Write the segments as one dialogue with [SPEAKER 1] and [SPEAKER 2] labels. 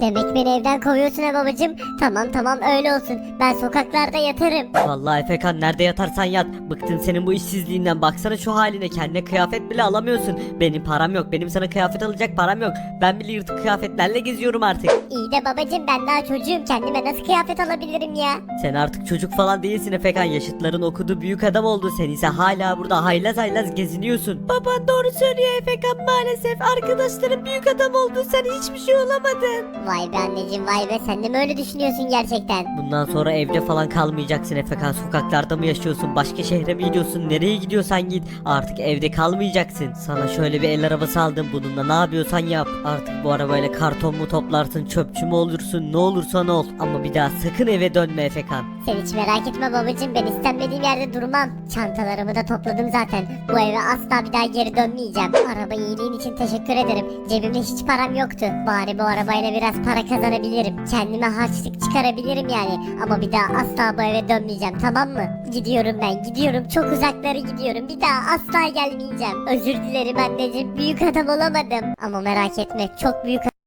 [SPEAKER 1] Demek beni evden kovuyorsun ha babacım. Tamam tamam öyle olsun. Ben sokaklarda yatarım.
[SPEAKER 2] Vallahi Efekan nerede yatarsan yat. Bıktım senin bu işsizliğinden. Baksana şu haline kendine kıyafet bile alamıyorsun. Benim param yok. Benim sana kıyafet alacak param yok. Ben bile yırtık kıyafetlerle geziyorum artık.
[SPEAKER 1] İyi de babacım ben daha çocuğum. Kendime nasıl kıyafet alabilirim ya?
[SPEAKER 2] Sen artık çocuk falan değilsin Efekan. Yaşıtların okudu büyük adam oldu. Sen ise hala burada haylaz haylaz geziniyorsun. Baban doğru söylüyor Efekan maalesef. Arkadaşların büyük adam oldu. Sen hiçbir şey olamadın.
[SPEAKER 1] Vay be anneciğim vay be sen de mi öyle düşünüyorsun gerçekten?
[SPEAKER 2] Bundan sonra evde falan kalmayacaksın Efekan. Sokaklarda mı yaşıyorsun? Başka şehre mi gidiyorsun? Nereye gidiyorsan git. Artık evde kalmayacaksın. Sana şöyle bir el arabası aldım. Bununla ne yapıyorsan yap. Artık bu arabayla karton mu toplarsın? Çöpçü mü olursun? Ne olursan ol. Ama bir daha sakın eve dönme Efekan.
[SPEAKER 1] Sen hiç merak etme babacım ben istenmediğim yerde durmam. Çantalarımı da topladım zaten. Bu eve asla bir daha geri dönmeyeceğim. Araba iyiliğin için teşekkür ederim. Cebimde hiç param yoktu. Bari bu arabayla biraz para kazanabilirim. Kendime harçlık çıkarabilirim yani. Ama bir daha asla bu eve dönmeyeceğim tamam mı? Gidiyorum ben gidiyorum. Çok uzaklara gidiyorum. Bir daha asla gelmeyeceğim. Özür dilerim anneciğim. Büyük adam olamadım. Ama merak etme çok büyük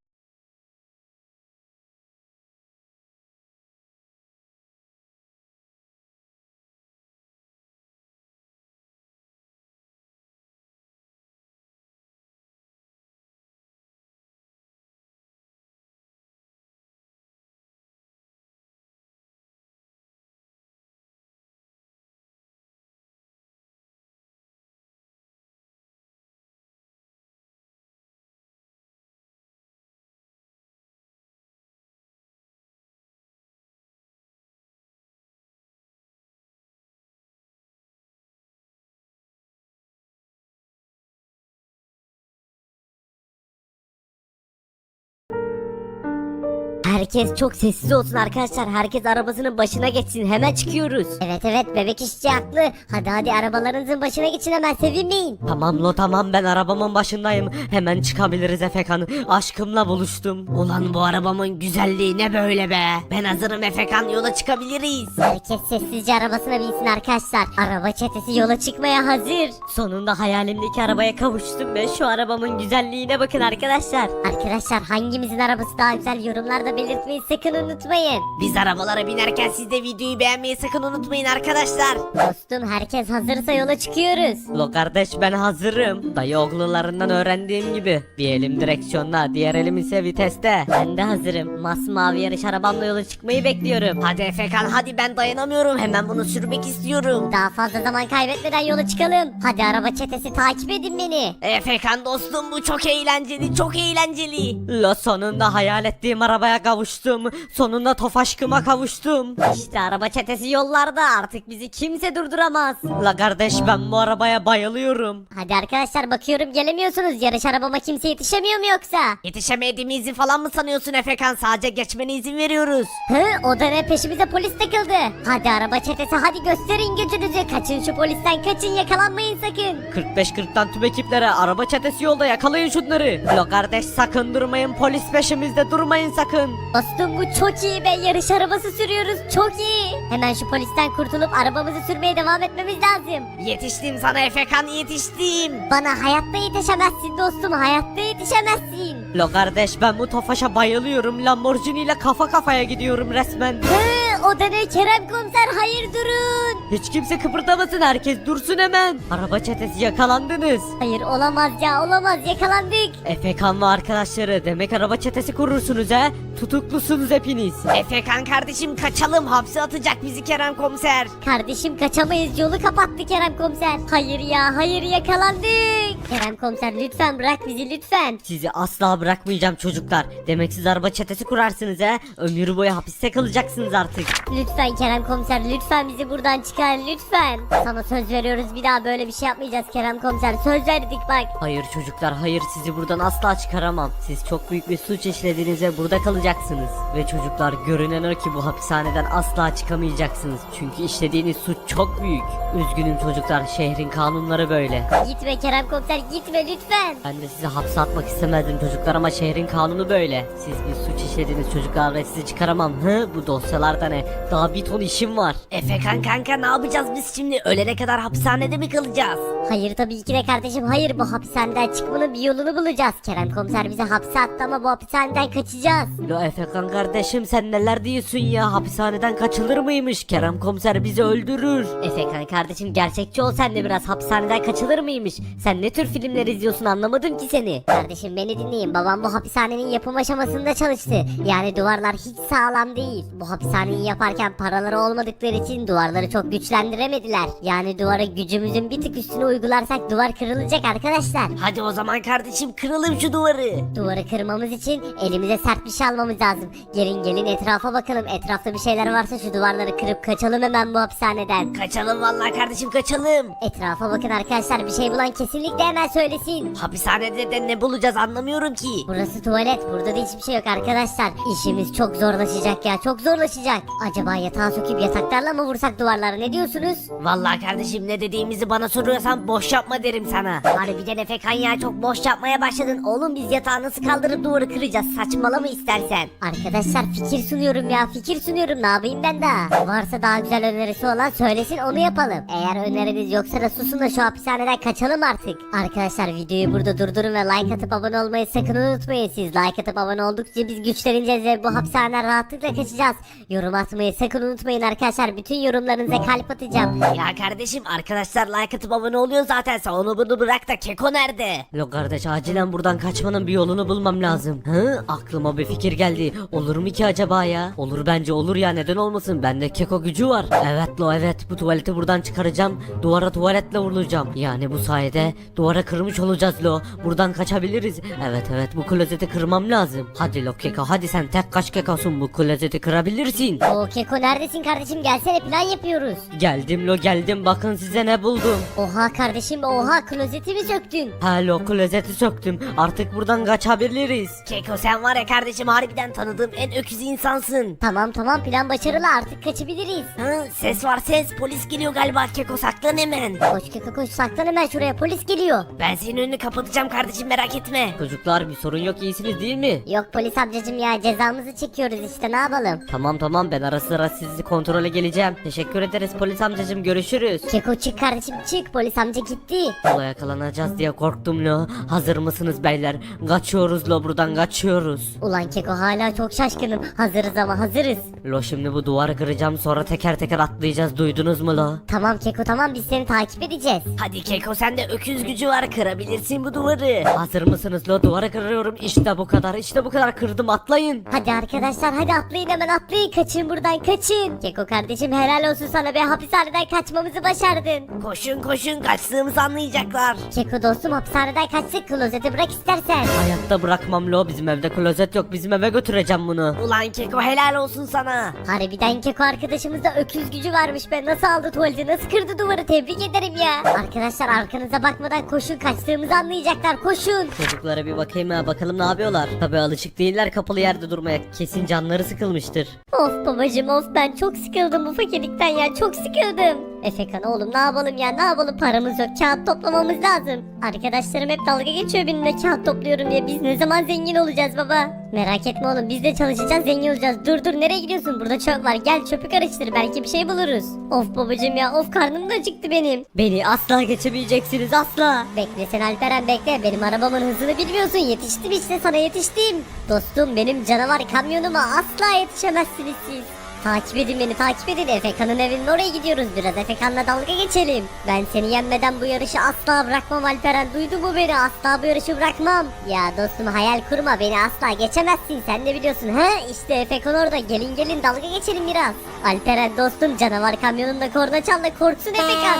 [SPEAKER 3] Herkes çok sessiz olsun arkadaşlar. Herkes arabasının başına geçsin. Hemen çıkıyoruz.
[SPEAKER 1] Evet evet bebek işçi haklı. Hadi hadi arabalarınızın başına geçin hemen sevinmeyin.
[SPEAKER 2] Tamam lo tamam ben arabamın başındayım. Hemen çıkabiliriz Efekan. Aşkımla buluştum.
[SPEAKER 3] Ulan bu arabamın güzelliği ne böyle be. Ben hazırım Efekan yola çıkabiliriz.
[SPEAKER 1] Herkes sessizce arabasına binsin arkadaşlar. Araba çetesi yola çıkmaya hazır.
[SPEAKER 2] Sonunda hayalimdeki arabaya kavuştum ve şu arabamın güzelliğine bakın arkadaşlar.
[SPEAKER 1] Arkadaşlar hangimizin arabası daha güzel yorumlarda belirtmeyi sakın unutmayın.
[SPEAKER 3] Biz arabalara binerken siz de videoyu beğenmeyi sakın unutmayın arkadaşlar.
[SPEAKER 1] Dostum herkes hazırsa yola çıkıyoruz.
[SPEAKER 2] Lo kardeş ben hazırım. Dayı oğlularından öğrendiğim gibi. Bir elim direksiyonda, diğer elim ise viteste.
[SPEAKER 3] Ben de hazırım. Masmavi yarış arabamla yola çıkmayı bekliyorum. Hadi Efekan hadi ben dayanamıyorum. Hemen bunu sürmek istiyorum.
[SPEAKER 1] Daha fazla zaman kaybetmeden yola çıkalım. Hadi araba çetesi takip edin beni.
[SPEAKER 3] Efekan dostum bu çok eğlenceli çok eğlenceli.
[SPEAKER 2] Lo sonunda hayal ettiğim arabaya kavuştum. Sonunda tofaşkıma kavuştum.
[SPEAKER 3] İşte araba çetesi yollarda artık bizi kimse durduramaz.
[SPEAKER 2] La kardeş ben bu arabaya bayılıyorum.
[SPEAKER 1] Hadi arkadaşlar bakıyorum gelemiyorsunuz. Yarış arabama kimse yetişemiyor mu yoksa?
[SPEAKER 3] Yetişemediğimizi falan mı sanıyorsun Efekan? Sadece geçmene izin veriyoruz.
[SPEAKER 1] Hı o da ne peşimize polis takıldı. Hadi araba çetesi hadi gösterin gücünüzü. Kaçın şu polisten kaçın yakalanmayın sakın.
[SPEAKER 2] 45-40'tan tüm ekiplere araba çetesi yolda yakalayın şunları. Lo kardeş sakın durmayın polis peşimizde durmayın sakın.
[SPEAKER 1] Dostum bu çok iyi be yarış arabası sürüyoruz çok iyi. Hemen şu polisten kurtulup arabamızı sürmeye devam etmemiz lazım.
[SPEAKER 3] Yetiştim sana Efekan yetiştim.
[SPEAKER 1] Bana hayatta yetişemezsin dostum hayatta yetişemezsin.
[SPEAKER 2] Lo kardeş ben bu tofaşa bayılıyorum. Lamborghini ile kafa kafaya gidiyorum resmen.
[SPEAKER 1] Hı, o da ne Kerem komiser hayır durun.
[SPEAKER 2] Hiç kimse kıpırdamasın herkes dursun hemen. Araba çetesi yakalandınız.
[SPEAKER 1] Hayır olamaz ya olamaz yakalandık.
[SPEAKER 2] Efekan ve arkadaşları demek araba çetesi kurursunuz he. Tutuklusunuz hepiniz.
[SPEAKER 3] Efekan kardeşim kaçalım hapse atacak bizi Kerem komiser.
[SPEAKER 1] Kardeşim kaçamayız yolu kapattı Kerem komiser. Hayır ya hayır yakalandık. Kerem komiser lütfen bırak bizi lütfen.
[SPEAKER 2] Sizi asla bırakmayacağım çocuklar. Demek siz araba çetesi kurarsınız he. Ömür boyu hapiste kalacaksınız artık.
[SPEAKER 1] Lütfen Kerem komiser lütfen bizi buradan çıkar lütfen. Sana söz veriyoruz bir daha böyle bir şey yapmayacağız Kerem komiser söz verdik bak.
[SPEAKER 2] Hayır çocuklar hayır sizi buradan asla çıkaramam. Siz çok büyük bir suç işlediniz ve burada kalacaksınız. Ve çocuklar görünen o ki bu hapishaneden asla çıkamayacaksınız. Çünkü işlediğiniz suç çok büyük. Üzgünüm çocuklar şehrin kanunları böyle.
[SPEAKER 1] Gitme Kerem komiser gitme lütfen.
[SPEAKER 2] Ben de sizi hapse atmak istemezdim çocuklar ama şehrin kanunu böyle. Siz bir suç işlediniz çocuklar ve sizi çıkaramam. Hı bu dosyalarda ne hapishane. Daha bir ton işim var.
[SPEAKER 3] Efekan kanka ne yapacağız biz şimdi? Ölene kadar hapishanede mi kalacağız?
[SPEAKER 1] Hayır tabii ki de kardeşim hayır bu hapishaneden çıkmanın bir yolunu bulacağız. Kerem komiser bize hapse attı ama bu hapishaneden kaçacağız.
[SPEAKER 2] Lo Efekan kardeşim sen neler diyorsun ya? Hapishaneden kaçılır mıymış? Kerem komiser bizi öldürür.
[SPEAKER 3] Efekan kardeşim gerçekçi ol sen de biraz hapishaneden kaçılır mıymış? Sen ne tür filmler izliyorsun anlamadım ki seni.
[SPEAKER 1] Kardeşim beni dinleyin babam bu hapishanenin yapım aşamasında çalıştı. Yani duvarlar hiç sağlam değil. Bu hapishaneyi yaparken paraları olmadıkları için duvarları çok güçlendiremediler. Yani duvara gücümüzün bir tık üstüne uygularsak duvar kırılacak arkadaşlar.
[SPEAKER 3] Hadi o zaman kardeşim kıralım şu duvarı.
[SPEAKER 1] Duvarı kırmamız için elimize sert bir şey almamız lazım. Gelin gelin etrafa bakalım. Etrafta bir şeyler varsa şu duvarları kırıp kaçalım hemen bu hapishaneden.
[SPEAKER 3] Kaçalım vallahi kardeşim kaçalım.
[SPEAKER 1] Etrafa bakın arkadaşlar bir şey bulan kesinlikle hemen söylesin.
[SPEAKER 3] Hapishanede de ne bulacağız anlamıyorum ki.
[SPEAKER 1] Burası tuvalet. Burada da hiçbir şey yok arkadaşlar. İşimiz çok zorlaşacak ya. Çok zorlaşacak. Acaba yatağa söküp yataklarla mı vursak duvarları? Ne diyorsunuz?
[SPEAKER 3] Vallahi kardeşim ne dediğimizi bana soruyorsan boş yapma derim sana. Harbiden Efekan ya çok boş yapmaya başladın. Oğlum biz yatağı nasıl kaldırıp duvarı kıracağız? Saçmalama istersen.
[SPEAKER 1] Arkadaşlar fikir sunuyorum ya. Fikir sunuyorum. Ne yapayım ben daha? Varsa daha güzel önerisi olan söylesin onu yapalım. Eğer öneriniz yoksa da susun da şu hapishaneden kaçalım artık. Arkadaşlar videoyu burada durdurun ve like atıp abone olmayı sakın unutmayın. Siz like atıp abone oldukça biz güçleneceğiz ve bu hapishaneden rahatlıkla kaçacağız. Yorum atmayı sakın unutmayın arkadaşlar. Bütün yorumlarınıza kalp atacağım.
[SPEAKER 3] Ya kardeşim arkadaşlar like atıp abone oluyor zaten. Sen onu bunu bırak da Keko nerede?
[SPEAKER 2] Lo kardeş acilen buradan kaçmanın bir yolunu bulmam lazım. Hı? Aklıma bir fikir geldi. Olur mu ki acaba ya? Olur bence olur ya neden olmasın? Bende keko gücü var. Evet lo evet bu tuvaleti buradan çıkaracağım. Duvara tuvaletle vurulacağım. Yani bu sayede duvara kırmış olacağız lo. Buradan kaçabiliriz. Evet evet bu klozeti kırmam lazım. Hadi lo keko hadi sen tek kaç kekosun bu klozeti kırabilirsin.
[SPEAKER 1] O Keko neredesin kardeşim? Gelsene plan yapıyoruz.
[SPEAKER 2] Geldim lo geldim bakın size ne buldum.
[SPEAKER 1] Oha kardeşim oha klozeti mi söktün?
[SPEAKER 2] Ha lo klozeti söktüm. Artık buradan kaçabiliriz.
[SPEAKER 3] Keko sen var ya kardeşim harbiden tanıdığım en öküz insansın.
[SPEAKER 1] Tamam tamam plan başarılı artık kaçabiliriz.
[SPEAKER 3] Hı, ses var ses polis geliyor galiba Keko saklan hemen.
[SPEAKER 1] Koş Keko koş saklan hemen şuraya polis geliyor.
[SPEAKER 3] Ben senin önünü kapatacağım kardeşim merak etme.
[SPEAKER 2] Çocuklar bir sorun yok iyisiniz değil mi?
[SPEAKER 1] Yok polis amcacım ya cezamızı çekiyoruz işte ne yapalım.
[SPEAKER 2] Tamam tamam ben ara sıra sizi kontrole geleceğim. Teşekkür ederiz polis amcacım görüşürüz.
[SPEAKER 1] Keko çık kardeşim çık polis amca gitti.
[SPEAKER 2] Ola yakalanacağız diye korktum lo. Hazır mısınız beyler? Kaçıyoruz lo buradan kaçıyoruz.
[SPEAKER 1] Ulan Keko hala çok şaşkınım hazırız ama hazırız.
[SPEAKER 2] Lo şimdi bu duvarı kıracağım sonra teker teker atlayacağız duydunuz mu lo?
[SPEAKER 1] Tamam Keko tamam biz seni takip edeceğiz.
[SPEAKER 3] Hadi Keko sende öküz gücü var kırabilirsin bu duvarı.
[SPEAKER 2] Hazır mısınız lo? Duvarı kırıyorum işte bu kadar işte bu kadar kırdım atlayın.
[SPEAKER 1] Hadi arkadaşlar hadi atlayın hemen atlayın kaçın buradan kaçın. Keko kardeşim helal olsun sana be hapishaneden kaçmamızı başardın.
[SPEAKER 3] Koşun koşun kaçtığımızı anlayacaklar.
[SPEAKER 1] Keko dostum hapishaneden kaçtık klozeti bırak istersen.
[SPEAKER 2] Hayatta bırakmam lo bizim evde klozet yok bizim eve götüreceğim bunu.
[SPEAKER 3] Ulan Keko helal olsun sana.
[SPEAKER 1] Harbiden Keko arkadaşımızda öküz gücü varmış be. Nasıl aldı tuvaleti nasıl kırdı duvarı tebrik ederim ya. Arkadaşlar arkanıza bakmadan koşun kaçtığımızı anlayacaklar koşun.
[SPEAKER 2] Çocuklara bir bakayım ha bakalım ne yapıyorlar. Tabi alışık değiller kapalı yerde durmaya. Kesin canları sıkılmıştır.
[SPEAKER 1] Of babacım of ben çok sıkıldım bu fakirlikten ya çok sıkıldım. Efekan oğlum ne yapalım ya ne yapalım paramız yok kağıt toplamamız lazım. Arkadaşlarım hep dalga geçiyor benimle kağıt topluyorum diye biz ne zaman zengin olacağız baba. Merak etme oğlum biz de çalışacağız zengin olacağız. Dur dur nereye gidiyorsun burada çöp var gel çöpü karıştır belki bir şey buluruz. Of babacım ya of karnım da acıktı benim.
[SPEAKER 2] Beni asla geçemeyeceksiniz asla.
[SPEAKER 1] Bekle sen Alperen bekle benim arabamın hızını bilmiyorsun yetiştim işte sana yetiştim. Dostum benim canavar kamyonuma asla yetişemezsiniz siz. Takip edin beni takip edin Efekan'ın evinin oraya gidiyoruz biraz Efekan'la dalga geçelim. Ben seni yenmeden bu yarışı asla bırakmam Alperen duydu mu beni asla bu yarışı bırakmam. Ya dostum hayal kurma beni asla geçemezsin sen de biliyorsun he işte Efekan orada gelin gelin dalga geçelim biraz. Alperen dostum canavar kamyonunda korna çal da korksun Efekan.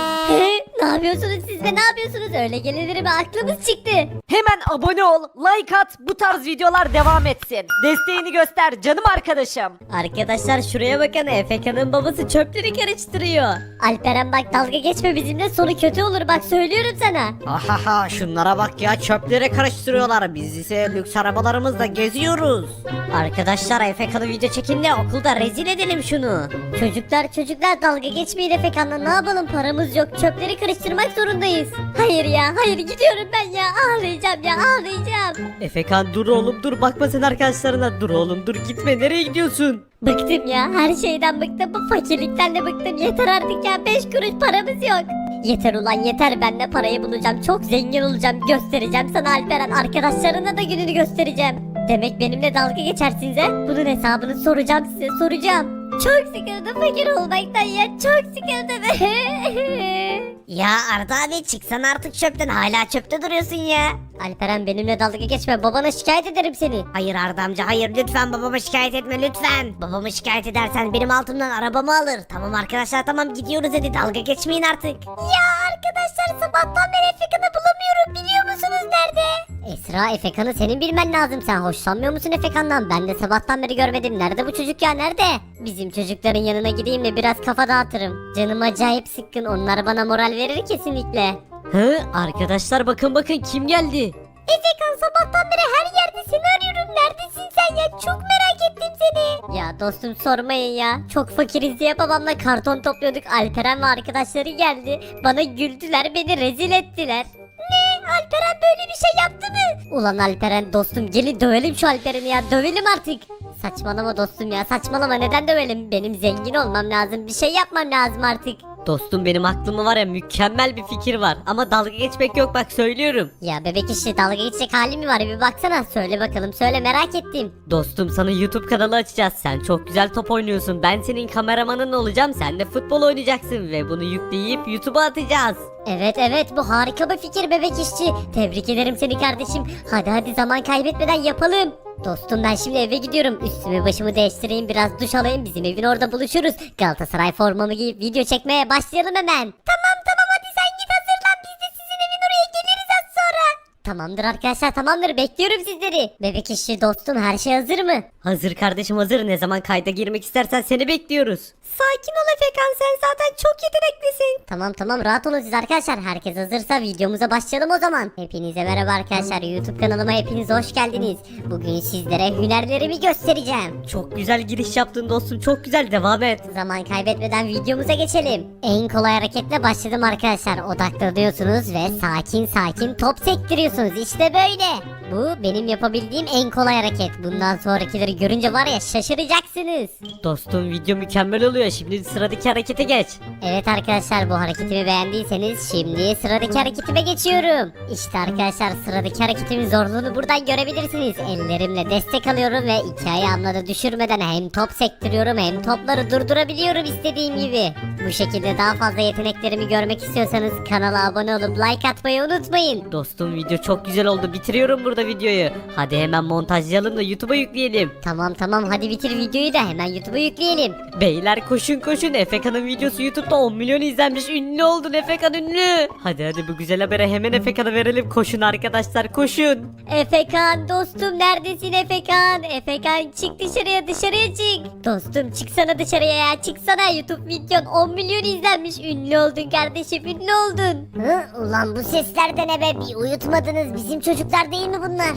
[SPEAKER 1] ne yapıyorsunuz siz be ne yapıyorsunuz öyle gelinir mi aklımız çıktı.
[SPEAKER 4] Hemen abone ol, like at, bu tarz videolar devam etsin. Desteğini göster canım arkadaşım.
[SPEAKER 1] Arkadaşlar şuraya bakın Efekan'ın babası çöpleri karıştırıyor. Alperen bak dalga geçme bizimle sonu kötü olur bak söylüyorum sana.
[SPEAKER 2] Ahaha şunlara bak ya çöpleri karıştırıyorlar. Biz ise lüks arabalarımızla geziyoruz.
[SPEAKER 1] Arkadaşlar Efekan'ı video çekin de okulda rezil edelim şunu. Çocuklar çocuklar dalga geçmeyin Efekan'la ne yapalım paramız yok çöpleri karıştırmak zorundayız. Hayır ya hayır gidiyorum ben ya ağlayacağım ya ağlayacağım.
[SPEAKER 2] Efekan dur oğlum dur bakma sen arkadaşlarına dur oğlum dur gitme nereye gidiyorsun?
[SPEAKER 1] Bıktım ya. Her şeyden bıktım. Bu fakirlikten de bıktım. Yeter artık ya. 5 kuruş paramız yok. Yeter ulan yeter. Ben de parayı bulacağım. Çok zengin olacağım. Göstereceğim sana Alperen. Arkadaşlarına da gününü göstereceğim. Demek benimle dalga geçersiniz he? Bunun hesabını soracağım size. Soracağım. Çok sıkıldım fakir olmaktan ya çok sıkıldım.
[SPEAKER 3] Ya Arda abi çıksan artık çöpten hala çöpte duruyorsun ya.
[SPEAKER 1] Alperen benimle dalga geçme babana şikayet ederim seni.
[SPEAKER 3] Hayır Arda amca hayır lütfen babama şikayet etme lütfen. Babamı şikayet edersen benim altımdan arabamı alır. Tamam arkadaşlar tamam gidiyoruz hadi dalga geçmeyin artık.
[SPEAKER 1] Ya arkadaşlar sabahtan beri Efekan'ı bulamıyorum biliyor musunuz nerede? Esra Efekan'ı senin bilmen lazım sen hoşlanmıyor musun Efekan'dan? Ben de sabahtan beri görmedim. Nerede bu çocuk ya nerede? Bizim çocukların yanına gideyim de biraz kafa dağıtırım. Canım acayip sıkkın onlar bana moral verir kesinlikle.
[SPEAKER 2] Hı arkadaşlar bakın bakın kim geldi?
[SPEAKER 1] Efekan sabahtan beri her yerde seni arıyorum. Neredesin sen ya? Çok merak ettim seni. Ya dostum sormayın ya. Çok fakiriz diye babamla karton topluyorduk. Alperen ve arkadaşları geldi. Bana güldüler beni rezil ettiler. Alperen böyle bir şey yaptı mı? Ulan Alperen dostum gelin dövelim şu Alperen'i ya dövelim artık. Saçmalama dostum ya saçmalama neden dövelim? Benim zengin olmam lazım bir şey yapmam lazım artık.
[SPEAKER 2] Dostum benim aklımda var ya mükemmel bir fikir var ama dalga geçmek yok bak söylüyorum.
[SPEAKER 1] Ya bebek işte dalga geçecek halim mi var bir baksana söyle bakalım söyle merak ettim.
[SPEAKER 2] Dostum sana YouTube kanalı açacağız. Sen çok güzel top oynuyorsun. Ben senin kameramanın olacağım. Sen de futbol oynayacaksın ve bunu yükleyip YouTube'a atacağız.
[SPEAKER 1] Evet evet bu harika bir fikir bebek işçi. Tebrik ederim seni kardeşim. Hadi hadi zaman kaybetmeden yapalım. Dostum ben şimdi eve gidiyorum. Üstümü başımı değiştireyim biraz duş alayım. Bizim evin orada buluşuruz. Galatasaray formamı giyip video çekmeye başlayalım hemen. Tamam tamam Tamamdır arkadaşlar tamamdır bekliyorum sizleri. Bebek işçi dostum her şey hazır mı?
[SPEAKER 2] Hazır kardeşim hazır. Ne zaman kayda girmek istersen seni bekliyoruz.
[SPEAKER 1] Sakin ol Efekan sen zaten çok yeteneklisin. Tamam tamam rahat olun siz arkadaşlar. Herkes hazırsa videomuza başlayalım o zaman. Hepinize merhaba arkadaşlar. YouTube kanalıma hepiniz hoş geldiniz. Bugün sizlere hünerlerimi göstereceğim.
[SPEAKER 2] Çok güzel giriş yaptın dostum. Çok güzel devam et.
[SPEAKER 1] Zaman kaybetmeden videomuza geçelim. En kolay hareketle başladım arkadaşlar. Odaklanıyorsunuz ve sakin sakin top sektiriyorsunuz. İşte böyle. Bu benim yapabildiğim en kolay hareket. Bundan sonrakileri görünce var ya şaşıracaksınız.
[SPEAKER 2] Dostum video mükemmel oluyor. Şimdi sıradaki harekete geç.
[SPEAKER 1] Evet arkadaşlar bu hareketimi beğendiyseniz şimdi sıradaki hareketime geçiyorum. İşte arkadaşlar sıradaki hareketimin zorluğunu buradan görebilirsiniz. Ellerimle destek alıyorum ve iki ayağımla da düşürmeden hem top sektiriyorum hem topları durdurabiliyorum istediğim gibi. Bu şekilde daha fazla yeteneklerimi görmek istiyorsanız kanala abone olup like atmayı unutmayın.
[SPEAKER 2] Dostum video çok güzel oldu. Bitiriyorum burada videoyu. Hadi hemen montajlayalım da YouTube'a yükleyelim.
[SPEAKER 1] Tamam tamam hadi bitir videoyu da hemen YouTube'a yükleyelim.
[SPEAKER 2] Beyler koşun koşun. Efekan'ın videosu YouTube'da 10 milyon izlenmiş. Ünlü oldun Efekan ünlü. Hadi hadi bu güzel habere hemen Efekan'a verelim. Koşun arkadaşlar koşun.
[SPEAKER 1] Efekan dostum neredesin Efekan? Efekan çık dışarıya dışarıya çık. Dostum çıksana dışarıya ya çıksana YouTube videon 10 milyon izlenmiş. Ünlü oldun kardeşim ünlü oldun. Hı, ulan bu sesler de ne be bir uyutmadınız bizim çocuklar değil mi bunlar? bunlar.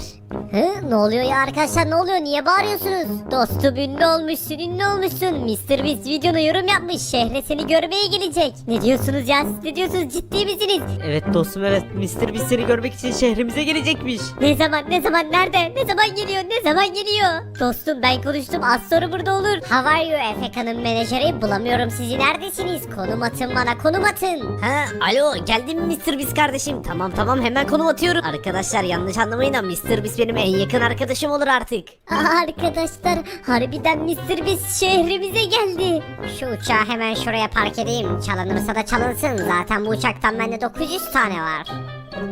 [SPEAKER 1] Hı, ne oluyor ya arkadaşlar ne oluyor niye bağırıyorsunuz? Dostum ünlü olmuşsun ünlü olmuşsun. Mr. Beast videona yorum yapmış şehre seni görmeye gelecek. Ne diyorsunuz ya siz ne diyorsunuz ciddi misiniz?
[SPEAKER 2] Evet dostum evet. Mr. Beast seni görmek için şehrimize gelecekmiş.
[SPEAKER 1] Ne zaman ne zaman nerede ne zaman geliyor ne zaman geliyor? Dostum ben konuştum az sonra burada olur. How are you Efeka'nın menajeri bulamıyorum sizi neredesiniz? Konum atın bana konum atın.
[SPEAKER 3] Ha alo geldim mi Mr. Beast kardeşim? Tamam tamam hemen konum atıyorum. Arkadaşlar yanlış anlamayın ama Mr. Beast benim en yakın arkadaşım olur artık.
[SPEAKER 1] Arkadaşlar harbiden Mr. Beast şehrimize geldi. Şu uçağı hemen şuraya park edeyim. Çalınırsa da çalınsın. Zaten bu uçaktan bende 900 tane var.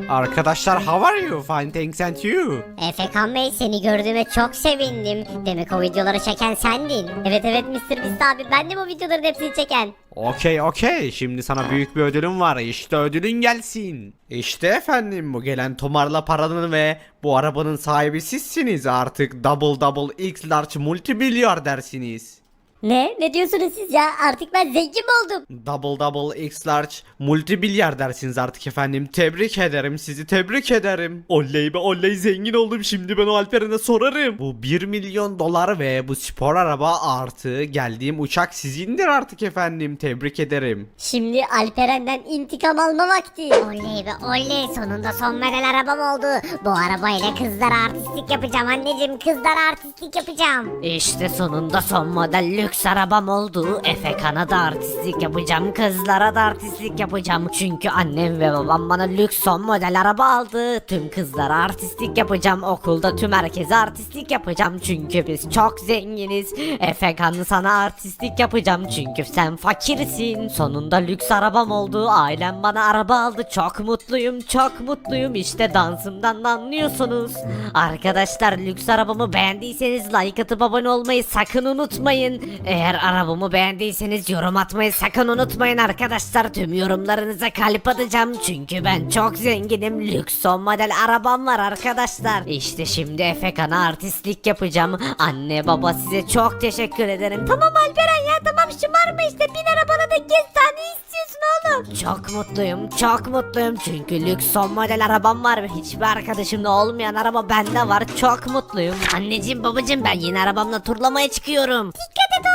[SPEAKER 5] Arkadaşlar how are you? Fine thanks and you.
[SPEAKER 1] Efekan Bey seni gördüğüme çok sevindim. Demek o videoları çeken sendin. Evet evet Mr. Beast abi bendim o videoların hepsini çeken.
[SPEAKER 5] Okey okey şimdi sana büyük bir ödülüm var işte ödülün gelsin. İşte efendim bu gelen tomarla paranın ve bu arabanın sahibi sizsiniz artık double double x large multi dersiniz.
[SPEAKER 1] Ne? Ne diyorsunuz siz ya? Artık ben zengin mi oldum?
[SPEAKER 5] Double double X large multi dersiniz artık efendim. Tebrik ederim sizi tebrik ederim. Oley be oley zengin oldum şimdi ben o Alperen'e sorarım. Bu 1 milyon dolar ve bu spor araba artı geldiğim uçak sizindir artık efendim. Tebrik ederim.
[SPEAKER 1] Şimdi Alperen'den intikam alma vakti. Oley be oley sonunda son model arabam oldu. Bu arabayla kızlara artistlik yapacağım anneciğim kızlara artistlik yapacağım.
[SPEAKER 3] İşte sonunda son model lüks arabam oldu. Efekan'a da artistlik yapacağım. Kızlara da artistlik yapacağım. Çünkü annem ve babam bana lüks son model araba aldı. Tüm kızlara artistlik yapacağım. Okulda tüm herkese artistlik yapacağım. Çünkü biz çok zenginiz. Efekan sana artistlik yapacağım. Çünkü sen fakirsin. Sonunda lüks arabam oldu. Ailem bana araba aldı. Çok mutluyum. Çok mutluyum. İşte dansımdan da anlıyorsunuz. Arkadaşlar lüks arabamı beğendiyseniz like atıp abone olmayı sakın unutmayın. Eğer arabamı beğendiyseniz yorum atmayı sakın unutmayın arkadaşlar. Tüm yorumlarınıza kalp atacağım. Çünkü ben çok zenginim. Lüks son model arabam var arkadaşlar. İşte şimdi Efekan'a artistlik yapacağım. Anne baba size çok teşekkür ederim. Tamam Alperen ya tamam şımarma işte. Bin arabana da gez tane istiyorsun oğlum. Çok mutluyum çok mutluyum. Çünkü lüks son model arabam var hiçbir arkadaşımda olmayan araba bende var. Çok mutluyum. Anneciğim babacığım ben yeni arabamla turlamaya çıkıyorum.
[SPEAKER 1] Dikkat et.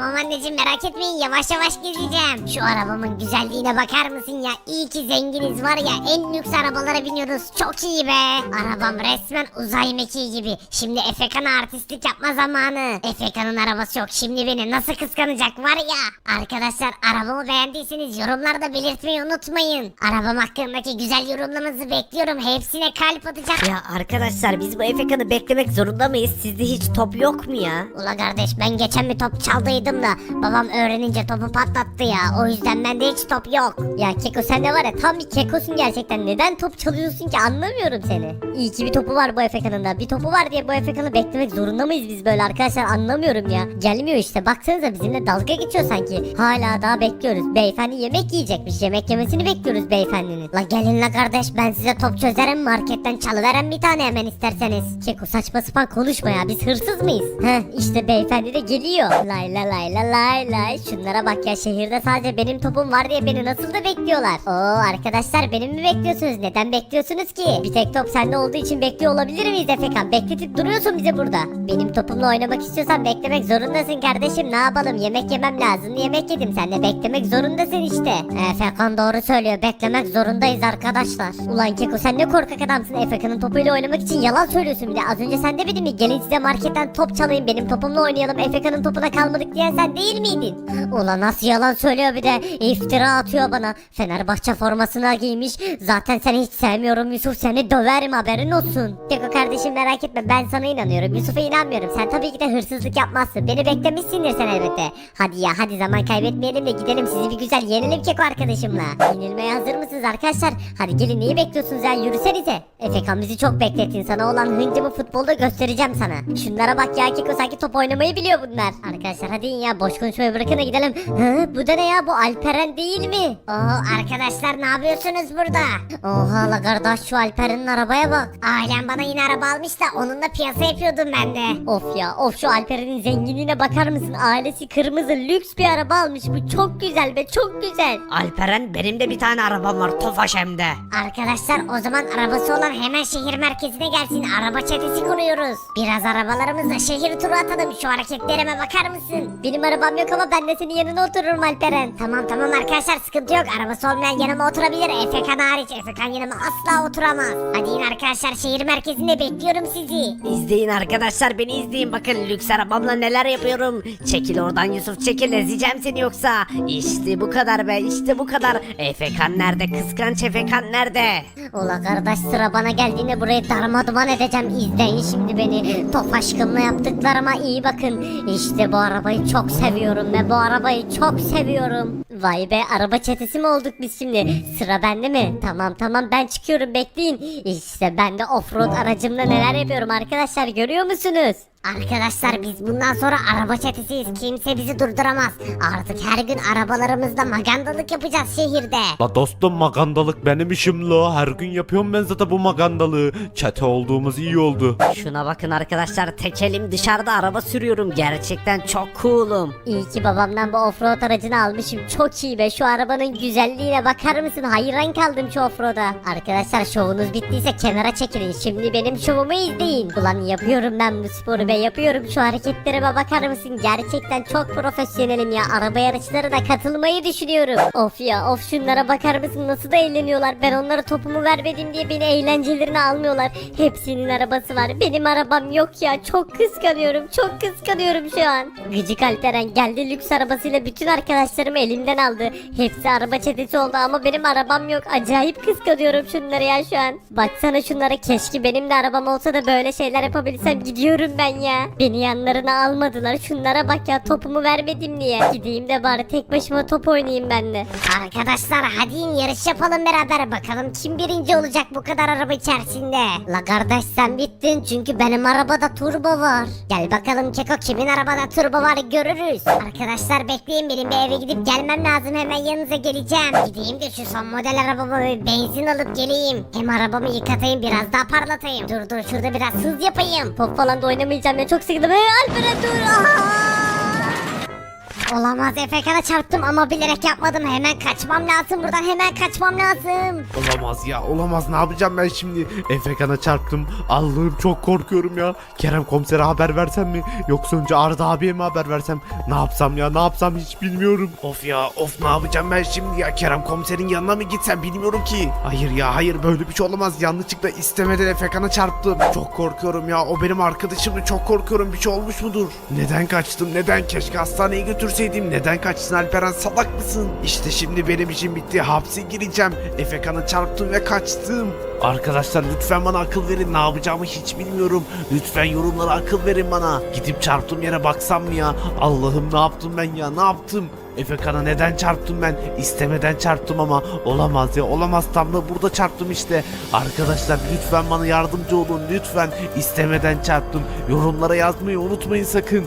[SPEAKER 1] Tamam anneciğim merak etmeyin yavaş yavaş gezeceğim. Şu arabamın güzelliğine bakar mısın ya? İyi ki zenginiz var ya en lüks arabalara biniyoruz. Çok iyi be. Arabam resmen uzay mekiği gibi. Şimdi Efekan'a artistlik yapma zamanı. Efekan'ın arabası yok. Şimdi beni nasıl kıskanacak var ya. Arkadaşlar arabamı beğendiyseniz yorumlarda belirtmeyi unutmayın. Arabam hakkındaki güzel yorumlarınızı bekliyorum. Hepsine kalp atacağım.
[SPEAKER 3] Ya arkadaşlar biz bu Efekan'ı beklemek zorunda mıyız? Sizde hiç top yok mu ya?
[SPEAKER 1] Ula kardeş ben geçen bir top çaldıydım da babam öğrenince topu patlattı ya. O yüzden bende hiç top yok. Ya Keko sen de var ya tam bir kekosun gerçekten. Neden top çalıyorsun ki anlamıyorum seni. İyi ki bir topu var bu Efekan'ın da. Bir topu var diye bu Efekan'ı beklemek zorunda mıyız biz böyle arkadaşlar anlamıyorum ya. Gelmiyor işte baksanıza bizimle dalga geçiyor sanki. Hala daha bekliyoruz. Beyefendi yemek yiyecekmiş. Yemek yemesini bekliyoruz beyefendinin. La gelin la kardeş ben size top çözerim marketten çalıveren bir tane hemen isterseniz. Keko saçma sapan konuşma ya biz hırsız mıyız? Heh işte beyefendi de geliyor. Lay la lay la lay lay. Şunlara bak ya şehirde sadece benim topum var diye beni nasıl da bekliyorlar. Oo arkadaşlar benim mi bekliyorsunuz? Neden bekliyorsunuz ki? Bir tek top sende olduğu için bekliyor olabilir miyiz Efekan? Bekletip duruyorsun bize burada. Benim topumla oynamak istiyorsan beklemek zorundasın kardeşim. Ne yapalım? Yemek yemem lazım. Yemek yedim. Sen de beklemek zorundasın işte. Efekan doğru söylüyor. Beklemek zorundayız arkadaşlar. Ulan Keko sen ne korkak adamsın. Efekan'ın topuyla oynamak için yalan söylüyorsun bir de. Az önce sen demedin mi? Gelin size marketten top çalayım. Benim topumla oynayalım. Efekan'ın topuna kalmadık diyen sen değil miydin? Ulan nasıl yalan söylüyor bir de. İftira atıyor bana. Fenerbahçe formasına giymiş. Zaten seni hiç sevmiyorum Yusuf. Seni döverim haberin olsun. Keko kardeşim merak etme. Ben sana inanıyorum. Yusuf'a inanmıyorum. Sen tabii ki de hırsızlık yapmazsın. Beni beklemişsindir sen elbette. Hadi ya hadi zaman kaybetmeyelim de gidelim sizi bir güzel yenelim Keko arkadaşımla. Yenilmeye hazır mısınız arkadaşlar? Hadi gelin neyi bekliyorsunuz ya yürüsenize. Efekan çok beklettin. Sana olan hıncımı futbolda göstereceğim sana. Şunlara bak ya Keko sanki top oynamayı biliyor bunlar. Arkadaşlar hadi in ya boş konuşmayı bırakın da gidelim. Hı, bu da ne ya bu Alperen değil mi? Oo arkadaşlar ne yapıyorsunuz burada? Oha la kardeş şu Alperen'in arabaya bak. Ailem bana yine araba almış da onunla piyasa yapıyordum ben de. Of ya of şu Alperen'in zenginliğine bakar mısın? Ailesi kırmızı lüks bir araba almış. Bu çok güzel be çok güzel.
[SPEAKER 3] Alperen benim de bir tane arabam var Tofaş hem de.
[SPEAKER 1] Arkadaşlar o zaman arabası olan hemen şehir merkezine gelsin. Araba çetesi kuruyoruz. Biraz arabalarımızla şehir turu atalım. Şu hareketlerime bakar mısın? Benim arabam yok ama ben de senin yanına otururum Alperen. Tamam tamam arkadaşlar sıkıntı yok. Arabası olmayan yanıma oturabilir. Efekan hariç. Efekan yanıma asla oturamaz. Hadi in arkadaşlar şehir merkezinde bekliyorum sizi.
[SPEAKER 3] İzleyin arkadaşlar beni izleyin bakın lüks arabamla neler yapıyorum. Çekil oradan Yusuf çekil ezeceğim seni yoksa. İşte bu kadar be işte bu kadar. Efekan nerede kıskanç Efekan nerede?
[SPEAKER 1] Ula kardeş sıra bana geldiğinde burayı darmaduman edeceğim. İzleyin şimdi beni. Top aşkımla yaptıklarıma iyi bakın. İşte bu arabayı çok seviyorum ve bu arabayı çok seviyorum. Vay be araba çetesi mi olduk biz şimdi? Sıra bende mi? Tamam tamam ben çıkıyorum bekleyin. İşte ben de offroad aracımla neler yapıyorum arkadaşlar görüyor musunuz? Arkadaşlar biz bundan sonra araba çetesiyiz. Kimse bizi durduramaz. Artık her gün arabalarımızda magandalık yapacağız şehirde.
[SPEAKER 5] La dostum magandalık benim işim la. Her gün yapıyorum ben zaten bu magandalığı. Çete olduğumuz iyi oldu.
[SPEAKER 3] Şuna bakın arkadaşlar tek elim dışarıda araba sürüyorum. Gerçekten çok cool'um.
[SPEAKER 1] İyi ki babamdan bu offroad aracını almışım. Çok iyi be. Şu arabanın güzelliğine bakar mısın? Hayran kaldım şu offroad'a. Arkadaşlar şovunuz bittiyse kenara çekilin. Şimdi benim şovumu izleyin. Ulan yapıyorum ben bu sporu be. Yapıyorum şu hareketlerime bakar mısın? Gerçekten çok profesyonelim ya. Araba yarışlarına katılmayı düşünüyorum. Of ya of şunlara bakar mısın? Nasıl da eğleniyorlar. Ben onlara topumu vermedim diye beni eğlencelerine almıyorlar. Hepsinin arabası var. Benim arabam yok ya. Çok kıskanıyorum. Çok kıskanıyorum şu an. Gıcık Alperen geldi lüks arabasıyla bütün arkadaşlarımı elimden aldı. Hepsi araba çetesi oldu ama benim arabam yok. Acayip kıskanıyorum şunları ya şu an. Baksana şunlara keşke benim de arabam olsa da böyle şeyler yapabilsem gidiyorum ben ya. Beni yanlarına almadılar. Şunlara bak ya topumu vermedim diye. Gideyim de bari tek başıma top oynayayım ben de. Arkadaşlar hadi in yarış yapalım beraber. Bakalım kim birinci olacak bu kadar araba içerisinde. La kardeş sen bittin çünkü benim arabada turbo var. Gel bakalım Keko kimin arabada turbo var görürüz. Arkadaşlar bekleyin benim bir eve gidip gelmem lazım hemen yanınıza geleceğim. Gideyim de şu son model arabama bir benzin alıp geleyim. Hem arabamı yıkatayım biraz daha parlatayım. Dur dur şurada biraz hız yapayım. Top falan da oynamayacağım ya çok sıkıldım. Hey Alperen dur. Aa! Olamaz Efekan'a çarptım ama bilerek yapmadım. Hemen kaçmam lazım buradan hemen kaçmam lazım.
[SPEAKER 5] Olamaz ya olamaz ne yapacağım ben şimdi? Efekan'a çarptım. Allah'ım çok korkuyorum ya. Kerem komisere haber versem mi? Yoksa önce Arda abiye mi haber versem? Ne yapsam ya ne yapsam hiç bilmiyorum. Of ya of ne yapacağım ben şimdi ya? Kerem komiserin yanına mı gitsem bilmiyorum ki. Hayır ya hayır böyle bir şey olamaz. Yanlışlıkla istemeden Efekan'a çarptım. Çok korkuyorum ya o benim arkadaşımdı çok korkuyorum bir şey olmuş mudur? Neden kaçtım neden? Keşke hastaneye götürseydim. Neden kaçtın Alperen salak mısın? İşte şimdi benim işim bitti hapse gireceğim. Efekan'a çarptım ve kaçtım. Arkadaşlar lütfen bana akıl verin ne yapacağımı hiç bilmiyorum. Lütfen yorumlara akıl verin bana. Gidip çarptığım yere baksam mı ya? Allah'ım ne yaptım ben ya ne yaptım? Efekan'a neden çarptım ben? İstemeden çarptım ama olamaz ya olamaz tam da burada çarptım işte. Arkadaşlar lütfen bana yardımcı olun lütfen. İstemeden çarptım. Yorumlara yazmayı unutmayın sakın.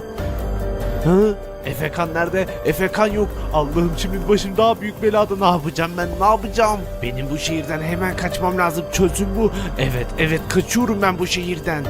[SPEAKER 5] Hı? Efekan nerede? Efekan yok. Allah'ım şimdi başım daha büyük belada. Ne yapacağım ben? Ne yapacağım? Benim bu şehirden hemen kaçmam lazım. Çözüm bu. Evet, evet kaçıyorum ben bu şehirden.